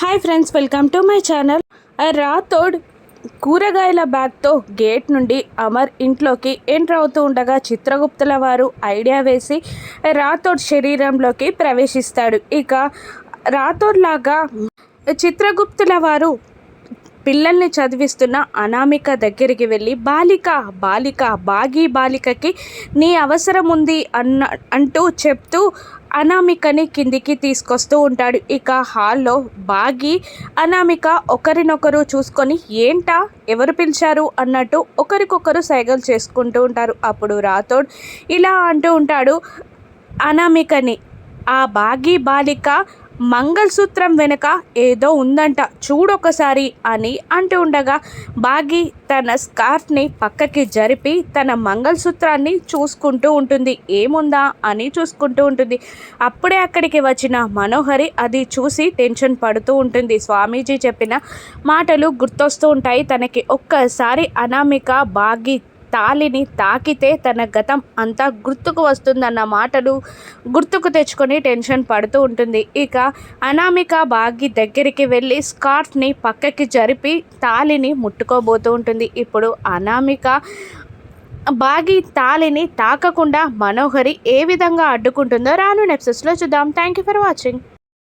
Hi friends welcome to my channel. Rathod కూరగాయల బ్యాగ్తో gate నుండి అమర్ ఇంట్లోకి ఎంటర్ అవుతూ ఉండగా చిత్రగుప్తుల వారు ఐడియా వేసి రాథోడ్ శరీరంలోకి ప్రవేశిస్తాడు. ఇక రాథోడ్ లాగా చిత్రగుప్తుల వారు పిల్లల్ని చదివిస్తున్న అనామిక దగ్గరికి వెళ్ళి బాలిక బాలిక బాగి బాలికకి నీ అవసరం ఉంది అన్న అంటూ చెప్తూ అనామికని కిందికి తీసుకొస్తూ ఉంటాడు. ఇక హాల్లో బాగి అనామిక ఒకరినొకరు చూసుకొని ఏంటా? ఎవరు పిలిచారు? అన్నట్టు ఒకరికొకరు సైగలు చేసుకుంటూ ఉంటారు. అప్పుడు రాథోడ్ ఇలా అంటూ ఉంటాడు అనామికని ఆ బాగి బాలిక మంగళసూత్రం వెనుక ఏదో ఉందంట చూడొకసారి అని అంటూ ఉండగా బాగి తన స్కార్ఫ్ని పక్కకి జరిపి తన మంగళసూత్రాన్ని చూసుకుంటూ ఉంటుంది. ఏముందా అని చూసుకుంటూ ఉంటుంది. అప్పుడే అక్కడికి వచ్చిన మనోహరి అది చూసి టెన్షన్ పడుతూ ఉంటుంది. స్వామీజీ చెప్పిన మాటలు గుర్తొస్తూ ఉంటాయి. తనకి ఒక్కసారి అనామిక బాగి తాలిని తాకితే తన గతం అంతా గుర్తుకు వస్తుందన్న మాటలు గుర్తుకు తెచ్చుకొని టెన్షన్ పడుతూ ఉంటుంది. ఇక అనామిక బాగి దగ్గరికి వెళ్ళి స్కార్ఫ్ని పక్కకి జరిపి తాలిని ముట్టుకోబోతూ ఉంటుంది. ఇప్పుడు అనామిక బాగి తాలిని తాకకుండా మనోహరి ఏ విధంగా అడ్డుకుంటుందో రాను నెప్సెస్లో చూద్దాం. Thank you for watching